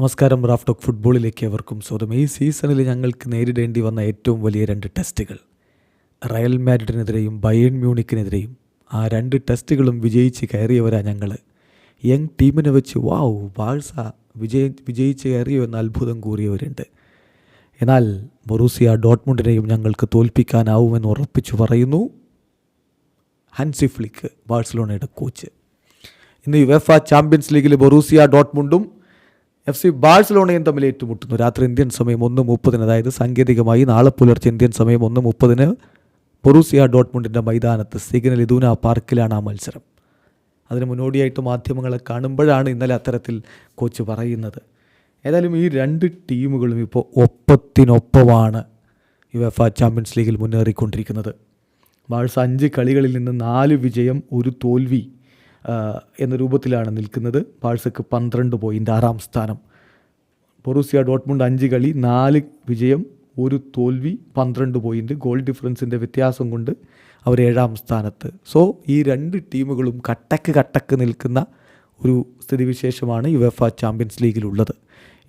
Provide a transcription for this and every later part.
നമസ്കാരം Raf talk ഫുട്ബോളിലേക്ക് അവർക്കും സ്വന്തം ഈ സീസണിൽ ഞങ്ങൾക്ക് നേരിടേണ്ടി വന്ന ഏറ്റവും വലിയ രണ്ട് ടെസ്റ്റുകൾ റയൽ മാഡ്രിഡിനെതിരെയും ബയൺ മ്യൂണിക്കിനെതിരെയും. ആ രണ്ട് ടെസ്റ്റുകളും വിജയിച്ച് കയറിയവരാ ഞങ്ങൾ യങ് ടീമിനെ വെച്ച് വാവ് ബാഴ്സ വിജയ വിജയിച്ച് കയറിയോ എന്ന അത്ഭുതം കൂറിയവരുണ്ട്. എന്നാൽ ബൊറൂസിയ ഡോട്ട്മുണ്ടിനെയും ഞങ്ങൾക്ക് തോൽപ്പിക്കാനാവുമെന്ന് ഉറപ്പിച്ചു പറയുന്നു ഹൻസി ഫ്ലിക്ക് ബാഴ്സലോണയുടെ കോച്ച്. ഇന്ന് യുവേഫ ചാമ്പ്യൻസ് ലീഗിൽ ബൊറൂസിയ ഡോട്ട്മുണ്ടും എഫ് സി ബാഴ്സലോണയും തമ്മിൽ ഏറ്റുമുട്ടുന്നു. രാത്രി ഇന്ത്യൻ സമയം ഒന്ന് മുപ്പതിന് അതായത് സാങ്കേതികമായി നാളെ പുലർച്ചെ ഇന്ത്യൻ സമയം ഒന്ന് മുപ്പതിന് പൊറൂസിയ ഡോട്ട്മുണ്ടിന്റെ മൈതാനത്ത് സിഗ്നൽ ഇദൂന പാർക്കിലാണ് ആ മത്സരം. അതിന് മുന്നോടിയായിട്ട് മാധ്യമങ്ങളെ കാണുമ്പോഴാണ് ഇന്നലെ അത്തരത്തിൽ കോച്ച് പറയുന്നത്. ഏതായാലും ഈ രണ്ട് ടീമുകളും ഇപ്പോൾ ഒപ്പത്തിനൊപ്പമാണ് യു എഫ് ചാമ്പ്യൻസ് ലീഗിൽ മുന്നേറിക്കൊണ്ടിരിക്കുന്നത്. ബാഴ്സ അഞ്ച് കളികളിൽ നിന്ന് നാല് വിജയം ഒരു തോൽവി എന്ന രൂപത്തിലാണ് നിൽക്കുന്നത്. ബാഴ്സക്ക് പന്ത്രണ്ട് പോയിന്റ് ആറാം സ്ഥാനം. ബൊറൂസിയ ഡോട്ട്മുണ്ട് അഞ്ച് കളി നാല് വിജയം ഒരു തോൽവി പന്ത്രണ്ട് പോയിന്റ് ഗോൾ ഡിഫറൻസിന്റെ വ്യത്യാസം കൊണ്ട് അവർ ഏഴാം സ്ഥാനത്ത്. സോ ഈ രണ്ട് ടീമുകളും കട്ടക്ക് കട്ടക്ക് നിൽക്കുന്ന ഒരു സ്ഥിതിവിശേഷമാണ് യുവഫ ചാമ്പ്യൻസ് ലീഗിലുള്ളത്.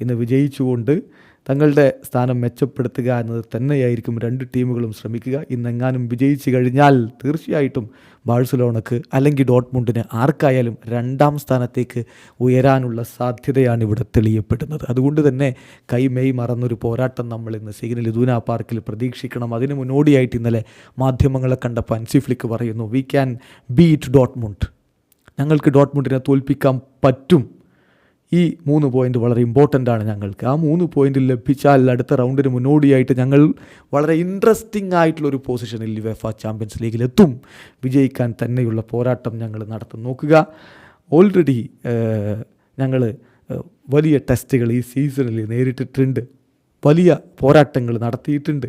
ഇന്ന് വിജയിച്ചുകൊണ്ട് തങ്ങളുടെ സ്ഥാനം മെച്ചപ്പെടുത്തുക എന്നത് തന്നെയായിരിക്കും രണ്ട് ടീമുകളും ശ്രമിക്കുക. ഇന്നെങ്ങാനും വിജയിച്ചു കഴിഞ്ഞാൽ തീർച്ചയായിട്ടും ബാഴ്സലോണക്ക് അല്ലെങ്കിൽ ഡോട്ട്മുണ്ടിന് ആർക്കായാലും രണ്ടാം സ്ഥാനത്തേക്ക് ഉയരാനുള്ള സാധ്യതയാണ് ഇവിടെ തെളിയപ്പെടുന്നത്. അതുകൊണ്ട് തന്നെ കൈമെയ് മറന്നൊരു പോരാട്ടം നമ്മൾ ഇന്ന് സിഗ്നൽ ഇദൂന പാർക്കിൽ പ്രതീക്ഷിക്കണം. അതിന് മുന്നോടിയായിട്ട് ഇന്നലെ മാധ്യമങ്ങളെ കണ്ടപ്പോൾ അൻസിഫ്ലിക്ക് പറയുന്നു വി ക്യാൻ ബീറ്റ് ഡോട്ട്മുണ്ട്. ഞങ്ങൾക്ക് ഡോട്ട്മുണ്ടിനെ തോൽപ്പിക്കാൻ പറ്റും. ഈ മൂന്ന് പോയിന്റ് വളരെ ഇമ്പോർട്ടന്റ് ആണ് ഞങ്ങൾക്ക്. ആ മൂന്ന് പോയിന്റ് ലഭിച്ചാൽ അടുത്ത റൗണ്ടിന് മുന്നോടിയായിട്ട് ഞങ്ങൾ വളരെ ഇൻട്രസ്റ്റിംഗ് ആയിട്ടുള്ള ഒരു പൊസിഷനിൽ വെഫ ചാമ്പ്യൻസ് ലീഗിൽ എത്തും. വിജയിക്കാൻ തന്നെയുള്ള പോരാട്ടം ഞങ്ങൾ നടത്തും. നോക്കുക. ഓൾറെഡി ഞങ്ങൾ വലിയ ടെസ്റ്റുകൾ ഈ സീസണിൽ നേരിട്ടിട്ടുണ്ട്. വലിയ പോരാട്ടങ്ങൾ നടത്തിയിട്ടുണ്ട്.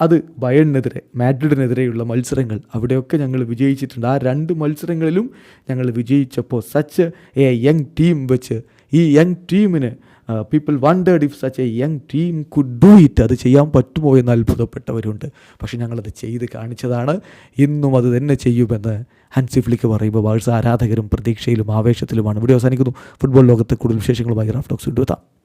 അത് ബയണിനെതിരെ മാഡ്രിഡിനെതിരെയുള്ള മത്സരങ്ങൾ. അവിടെയൊക്കെ ഞങ്ങൾ വിജയിച്ചിട്ടുണ്ട്. ആ രണ്ട് മത്സരങ്ങളിലും ഞങ്ങൾ വിജയിച്ചപ്പോൾ സച്ച് എ യങ് ടീം വെച്ച് ഈ യങ് ടീമിന് people wondered if such a young team could do it അത് ചെയ്യാൻ പറ്റുമോ എന്ന് അത്ഭുതപ്പെട്ടവരുണ്ട്. പക്ഷേ ഞങ്ങളത് ചെയ്ത് കാണിച്ചതാണ്. ഇന്നും അത് തന്നെ ചെയ്യുമെന്ന് ഹൻസി ഫ്ലിക്ക് പറയുമ്പോൾ ബാഴ്സ ആരാധകരും പ്രതീക്ഷയിലും ആവേശത്തിലുമാണ്. ഇവിടെ അവസാനിക്കുന്നു. ഫുട്ബോൾ ലോകത്തെ കൂടുതൽ വിശേഷങ്ങളുമായി റാഫ്റ്റോക്സ് കൊണ്ടുവെത്താം